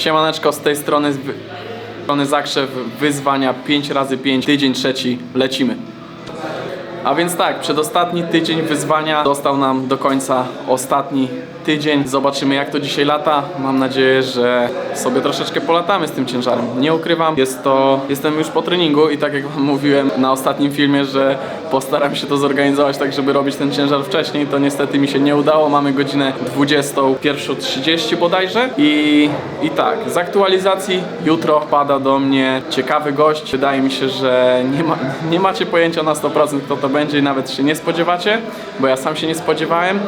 Siemaneczko, z tej strony, z strony Zakrzew, wyzwania 5 razy 5 tydzień trzeci, lecimy. A więc tak, przedostatni tydzień wyzwania dostał nam do końca ostatni tydzień. Zobaczymy jak to dzisiaj lata. Mam nadzieję, że sobie troszeczkę polatamy z tym ciężarem. Nie ukrywam, jest to, jestem już po treningu i tak jak wam mówiłem na ostatnim filmie, że postaram się to zorganizować tak, żeby robić ten ciężar wcześniej, to niestety mi się nie udało. Mamy godzinę 21.30 bodajże i, i tak, z aktualizacji jutro pada do mnie ciekawy gość. Wydaje mi się, że nie, ma, nie macie pojęcia na 100% kto to będzie i nawet się nie spodziewacie, bo ja sam się nie spodziewałem.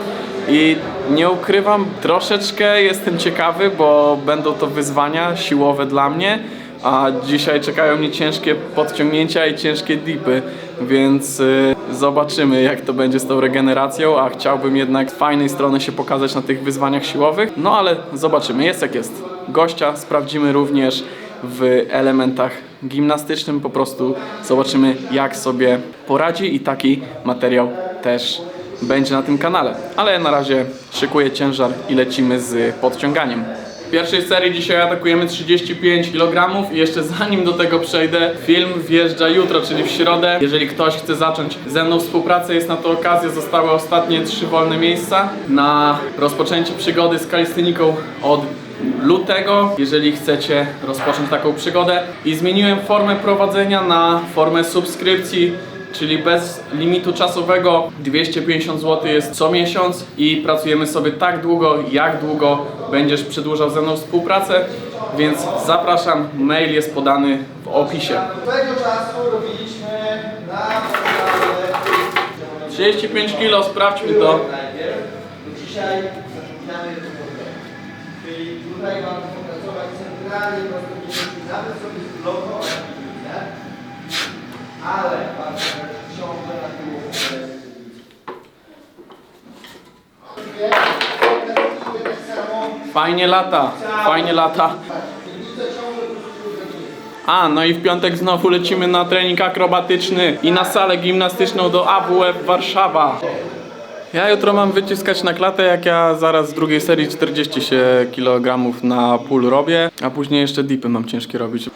I nie ukrywam, troszeczkę jestem ciekawy, bo będą to wyzwania siłowe dla mnie, a dzisiaj czekają mnie ciężkie podciągnięcia i ciężkie dipy, więc y, zobaczymy jak to będzie z tą regeneracją, a chciałbym jednak z fajnej strony się pokazać na tych wyzwaniach siłowych, no ale zobaczymy, jest jak jest. Gościa sprawdzimy również w elementach gimnastycznym, po prostu zobaczymy jak sobie poradzi i taki materiał też będzie na tym kanale. Ale na razie szykuję ciężar i lecimy z podciąganiem. W pierwszej serii dzisiaj atakujemy 35 kg i jeszcze zanim do tego przejdę, film wjeżdża jutro, czyli w środę. Jeżeli ktoś chce zacząć ze mną współpracę, jest na to okazja. Zostały ostatnie trzy wolne miejsca na rozpoczęcie przygody z kalistyniką od lutego, jeżeli chcecie rozpocząć taką przygodę. I zmieniłem formę prowadzenia na formę subskrypcji czyli bez limitu czasowego 250 zł jest co miesiąc i pracujemy sobie tak długo, jak długo będziesz przedłużał ze mną współpracę, więc zapraszam, mail jest podany w opisie. Tego czasu robiliśmy na podstawie 35 kg, sprawdźmy to. Dzisiaj. Czyli tutaj mam popracować centralnie prostopięści, nawet sobie zblokować piwnicę, ale patrzę ciągle na tyłu. Fajnie lata, fajnie lata. A, no i w piątek znowu lecimy na trening akrobatyczny i na salę gimnastyczną do AWF Warszawa. Ja jutro mam wyciskać na klatę, jak ja zaraz z drugiej serii 40 się kg na pull robię, a później jeszcze dipy mam ciężkie robić.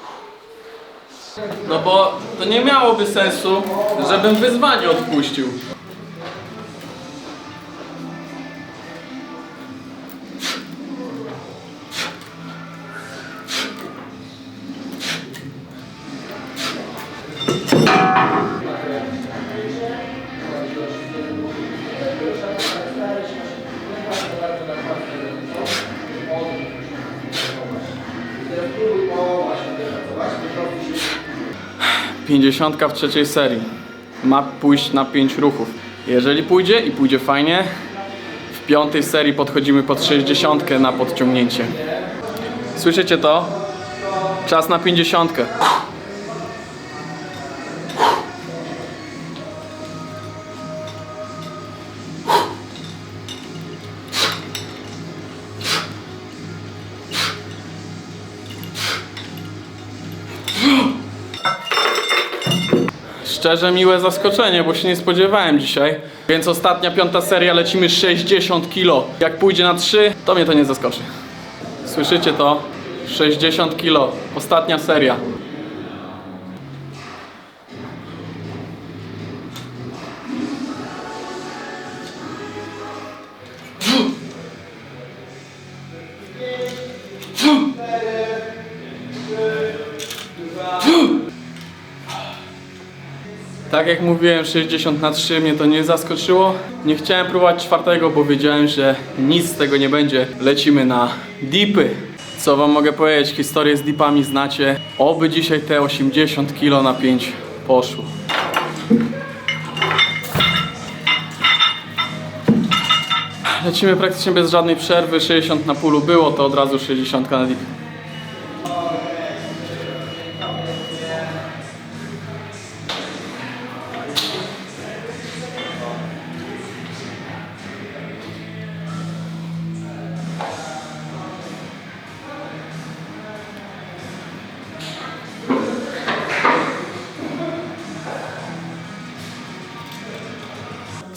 No bo to nie miałoby sensu, żebym wyzwanie odpuścił. Pięćdziesiątka w trzeciej serii. Ma pójść na 5 ruchów. Jeżeli pójdzie i pójdzie fajnie, w piątej serii podchodzimy pod 60 na podciągnięcie. Słyszycie to? Czas na 50. Szczerze miłe zaskoczenie, bo się nie spodziewałem dzisiaj. Więc ostatnia piąta seria lecimy 60 kg. Jak pójdzie na 3, to mnie to nie zaskoczy. Słyszycie to? 60 kg. Ostatnia seria. Tak jak mówiłem, 60 na 3 mnie to nie zaskoczyło. Nie chciałem próbować czwartego, bo wiedziałem, że nic z tego nie będzie. Lecimy na dipy. Co wam mogę powiedzieć? Historię z dipami znacie. Oby dzisiaj te 80 kg na 5 poszło. Lecimy praktycznie bez żadnej przerwy. 60 na pulu było, to od razu 60 na dip.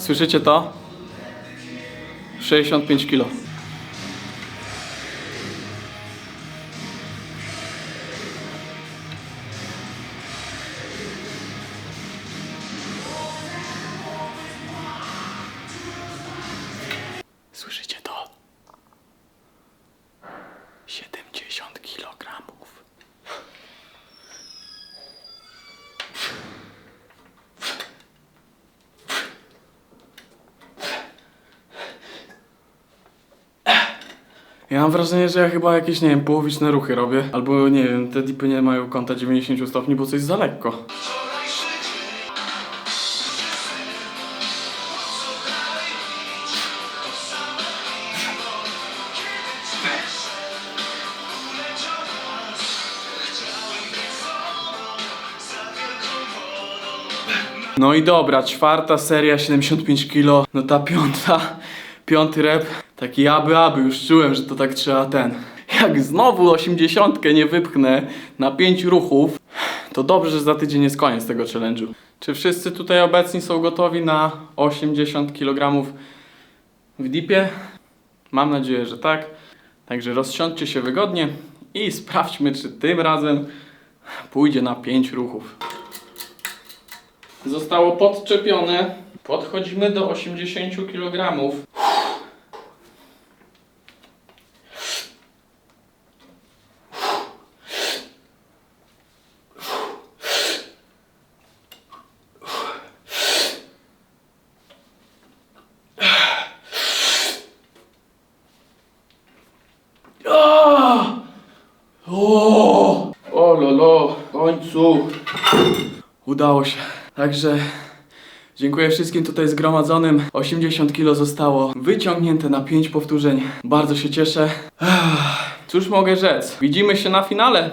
Słyszycie to? 65 kg. Ja mam wrażenie, że ja chyba jakieś, nie wiem, połowiczne ruchy robię. Albo, nie wiem, te dipy nie mają kąta 90 stopni, bo coś za lekko. No i dobra, czwarta seria, 75 kg. No ta piąta, piąty rep, taki aby, aby, już czułem, że to tak trzeba ten. Jak znowu 80 nie wypchnę na 5 ruchów, to dobrze, że za tydzień jest koniec tego challenge'u. Czy wszyscy tutaj obecni są gotowi na 80 kg w dipie? Mam nadzieję, że tak. Także rozsiądźcie się wygodnie i sprawdźmy, czy tym razem pójdzie na 5 ruchów. Zostało podczepione. Podchodzimy do 80 kg. Końcu. Udało się. Także dziękuję wszystkim tutaj zgromadzonym. 80 kg zostało wyciągnięte na 5 powtórzeń. Bardzo się cieszę. Cóż mogę rzec? Widzimy się na finale.